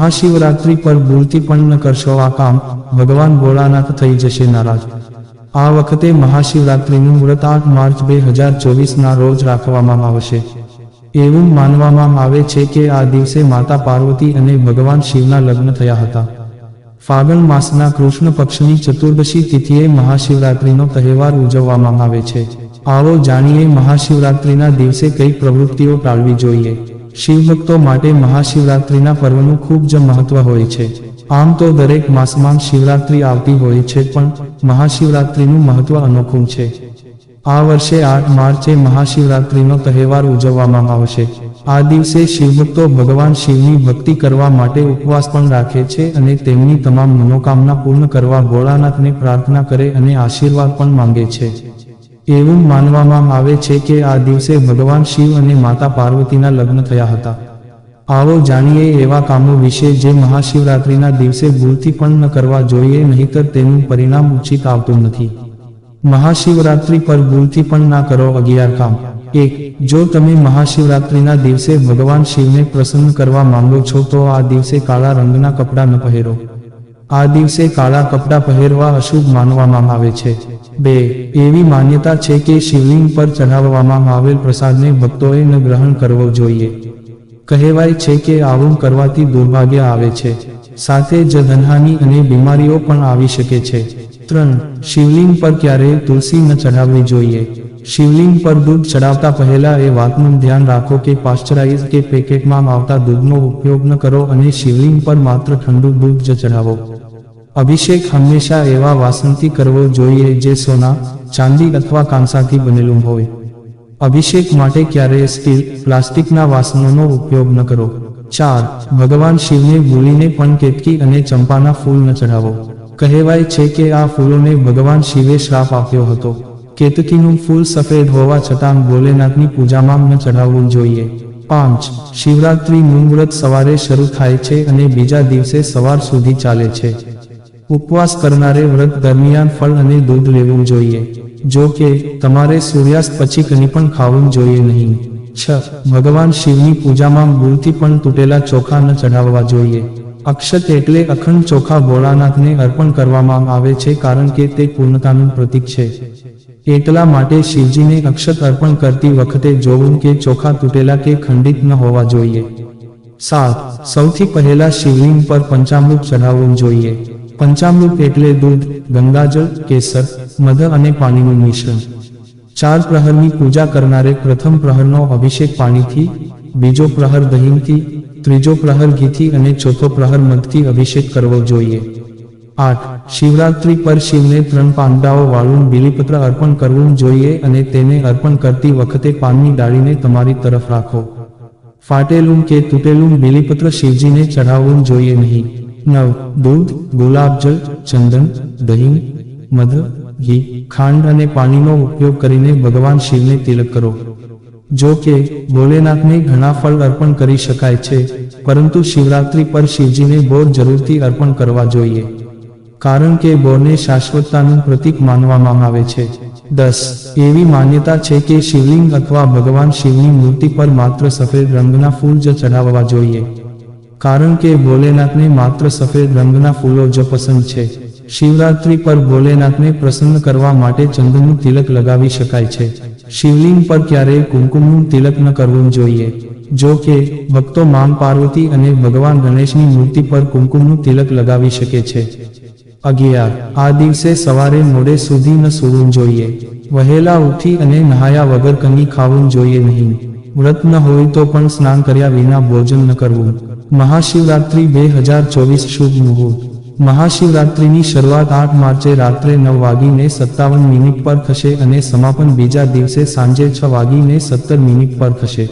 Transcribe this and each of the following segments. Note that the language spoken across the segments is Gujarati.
મહાશિવરાત્રિ પર ભૂલથી પણ ન કરશો આ કામ. ભગવાન ભોળાનાથ થઈ જશે નારાજ. આ વખતે મહાશિવરાત્રિનું વ્રત આઠ માર્ચ બે હજાર ચોવીસના રોજ રાખવામાં આવશે. એવું માનવામાં આવે છે કે આ દિવસે માતા પાર્વતી અને ભગવાન શિવના લગ્ન થયા હતા. ફાગણ માસના કૃષ્ણ પક્ષની ચતુર્દશી તિથિએ મહાશિવરાત્રિનો તહેવાર ઉજવવામાં આવે છે. આવો જાણીએ મહાશિવરાત્રિના દિવસે કઈ પ્રવૃત્તિઓ ટાળવી જોઈએ. શિવભક્તો માટે મહાશિવરાત્રિના પર્વનું ખૂબ જ મહત્વ હોય છે. આમ તો દરેક માસમાં શિવરાત્રિ આવતી હોય છે પણ મહાશિવરાત્રિનું મહત્વ અનોખું છે. આ વર્ષે આઠ માર્ચે મહાશિવરાત્રિનો તહેવાર ઉજવવામાં આવશે. આ દિવસે શિવભક્તો ભગવાન શિવની ભક્તિ કરવા માટે ઉપવાસ પણ રાખે છે અને તેમની તમામ મનોકામના પૂર્ણ કરવા ભોળાનાથને પ્રાર્થના કરે અને આશીર્વાદ પણ માંગે છે. એવું માનવામાં આવે છે કે આ દિવસે ભગવાન શિવ અને માતા પાર્વતીના લગ્ન થયા હતા. આવો જાણીએ એવા કામો વિશે જે મહાશિવરાત્રિના દિવસે ભૂલથી પણ ન કરવા જોઈએ, નહીતર તેનું પરિણામ ઉચિત આવતું નથી. મહાશિવરાત્રિ પર ભૂલથી પણ ના કરો અગિયાર કામ. એક, જો તમે મહાશિવરાત્રિના દિવસે ભગવાન શિવને પ્રસન્ન કરવા માંગો છો, તો આ દિવસે કાળા રંગના કપડાં ન પહેરો. આ દિવસે કાળા કપડાં પહેરવા અશુભ માનવામાં આવે છે. બે, એવી માન્યતા છે કે શિવલિંગ પર ચઢાવવામાં આવેલ પ્રસાદને ભક્તોએ ન ગ્રહણ કરવો જોઈએ. કહેવાય છે કે આવું કરવાથી દુર્ભાગ્ય આવે છે. સાથે જ ધનહાની અને બીમારીઓ પણ આવી શકે છે. ત્રણ, શિવલિંગ પર ક્યારેય તુલસી ન ચઢાવવી જોઈએ. શિવલિંગ પર દૂધ ચડાવતા પહેલા એ વાતનું ધ્યાન રાખો કે પાસ્ચરાઇઝ કે પેકેટમાં આવતા દૂધનો ઉપયોગ ન કરો અને શિવલિંગ પર માત્ર ઠંડુ દૂધ જ ચઢાવો. અભિષેક હંમેશા એવા વાસણથી કરવો જોઈએ જે સોના, ચાંદી અથવા કાંસાથી બનેલું હોય. અભિષેક માટે ક્યારેય સ્ટીલ, પ્લાસ્ટિકના વાસણોનો ઉપયોગ ન કરો. ચાર, ભગવાન શિવને ભૂલીને પણ કેતકી અને ચંપાના ફૂલ ન ચઢાવો. કહેવાય છે કે આ ફૂલોને ભગવાન શિવે શ્રાપ આપ્યો હતો. કેતકીનું ફૂલ સફેદ હોવા છતાં ભોલેનાથની પૂજામાં ન ચઢાવવું જોઈએ. પાંચ શિવરાત્રિનું વ્રત સવારે શરૂ થાય છે અને બીજા દિવસે સવાર સુધી ચાલે છે. ઉપવાસ કરનારે વ્રત દરમિયાન ફળ અને દૂધ લેવું જોઈએ. જો કે, તમારે સૂર્યાસ્ત પછી કંઈ પણ ખાવું જોઈએ નહીં. છ. ભગવાન શિવની પૂજામાં મૂર્તિ પણ તૂટેલા ચોખા ન ચઢાવવા જોઈએ. અક્ષત એટલે અખંડ ચોખા ભોળાનાથને અર્પણ કરવામાં આવે છે કારણ કે તે પૂર્ણતાનું પ્રતીક છે. એટલા માટે શિવજીને અક્ષત અર્પણ કરતી વખતે જોવું કે ચોખા તૂટેલા કે ખંડિત ન હોવા જોઈએ. સાત. સૌથી પહેલા શિવલિંગ પર પંચામૃત ચઢાવવું જોઈએ. પંચામૃત એટલે દૂધ, ગંગાજળ, કેસર, મધ અને પાણીનું મિશ્રણ. ચાર પ્રહરની પૂજા કરનારે પ્રથમ પ્રહરનો અભિષેક પાણીથી, બીજો પ્રહર દહીંથી, ત્રીજો પ્રહર ઘીથી અને ચોથો પ્રહર મધથી અભિષેક કરવો જોઈએ. આઠ. શિવરાત્રિ પર શિવને ત્રણ પાંડાઓ વાળું બિલીપત્ર અર્પણ કરવું જોઈએ અને તેને અર્પણ કરતી વખતે પાનની ડાળીને તમારી તરફ રાખો. ફાટેલું કે તૂટેલું બિલીપત્ર શિવજીને ચઢાવવું જોઈએ નહીં. નવ દૂધ ગુલાબજળ ચંદન દહીં મધ ઘી ખાંડ અને પાણીનો ઉપયોગ કરીને ભગવાન શિવને તિલક કરો. જો કે ભોલેનાથને ઘણા ફળ અર્પણ કરી શકાય છે, પરંતુ શિવરાત્રિ પર શિવજીને બોર જરૂરથી અર્પણ કરવા જોઈએ. કારણ કે બોરને શાશ્વતતાનું પ્રતીક માનવામાં આવે છે. દસ, એવી માન્યતા છે કે શિવલિંગ અથવા ભગવાન શિવની મૂર્તિ પર માત્ર સફેદ રંગના ફૂલ જ ચઢાવવા જોઈએ. કારણ કે ભોલેનાથને માત્ર સફેદ રંગના ફૂલો જ પસંદ છે. શિવરાત્રી પર ભોલેનાથને પ્રસન્ન કરવા માટે ચંદનનું તિલક લગાવી શકાય છે. શિવલિંગ પર ક્યારેય કુમકુમનું તિલક ન કરવું જોઈએ. જો કે, ભક્તો માં પાર્વતી અને ભગવાન ગણેશની મૂર્તિ પર કુમકુમનું તિલક લગાવી શકે છે. અગિયાર. આ દિવસે સવારે મોડે સુધી ન સૂવું જોઈએ. વહેલા ઉઠી અને નહાયા વગર કંઈ ખાવું જોઈએ નહીં. વ્રત ન હોય તો પણ સ્નાન કર્યા વિના ભોજન ન કરવું. મહાશિવરાત્રિ બે હજાર ચોવીસ શુભ મુહૂર્ત. મહાશિવરાત્રિની શરૂઆત આઠ માર્ચે રાત્રે નવ વાગીને સત્તાવન મિનિટ પર થશે અને સમાપન બીજા દિવસે સાંજે છ વાગીને સત્તર મિનિટ પર થશે.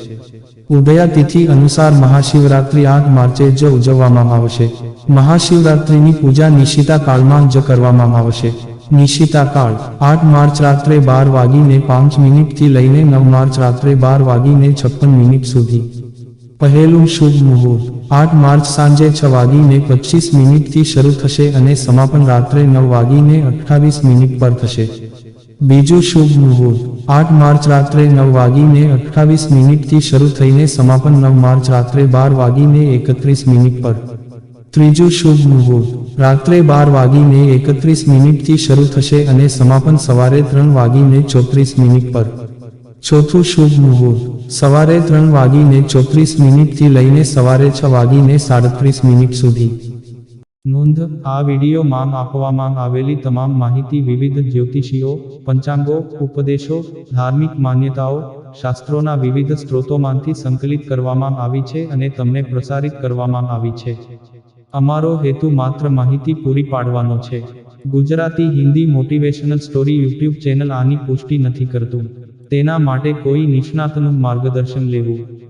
ઉદયા અનુસાર મહાશિવરાત્રિ આઠ માર્ચે જ ઉજવવામાં આવશે. મહાશિવરાત્રિની પૂજા નિશિતા કાળમાં જ કરવામાં આવશે. નિશિતા કાળ, આઠ માર્ચ રાત્રે બાર વાગીને પાંચ મિનિટથી લઈને નવ માર્ચ રાત્રે બાર વાગીને છપ્પન મિનિટ સુધી. પહેલું શુભ મુહૂર્ત. આઠ માર્ચ સાંજે છ વાગીને પચીસ મિનિટથી શરૂ થશે અને સમાપન રાત્રે નવ વાગીને અઠ્ઠાવીસ મિનિટ પર થશે. બીજું શુભ મુહૂર્ત. આઠ માર્ચ રાત્રે નવ વાગીને અઠ્ઠાવીસ મિનિટથી શરૂ થઈને સમાપન નવ માર્ચ રાત્રે બાર વાગીને એકત્રીસ મિનિટ પર. ત્રીજું શુભ મુહૂર્ત. રાત્રે બાર વાગીને એકત્રીસ મિનિટથી શરૂ થશે અને સમાપન સવારે ત્રણ વાગીને ચોત્રીસ મિનિટ પર. ચોથું શુભ મુહૂર્ત. સવારે ત્રણ વાગીને ચોત્રીસ મિનિટથી લઈને સવારે છ વાગીને સાડત્રીસ મિનિટ સુધી. નોંધ, આ વિડીયોમાં આપવામાં આવેલી તમામ માહિતી વિવિધ જ્યોતિષીઓ, પંચાંગો, ઉપદેશો, ધાર્મિક માન્યતાઓ, શાસ્ત્રોના વિવિધ સ્ત્રોતોમાંથી સંકલિત કરવામાં આવી છે અને તમને પ્રસારિત કરવામાં આવી છે. અમારો હેતુ માત્ર માહિતી પૂરી પાડવાનો છે. Gujarati Hindi motivational story YouTube channel આની પુષ્ટિ નથી કરતું. તેના માટે કોઈ નિષ્ણાતનું માર્ગદર્શન લેવું.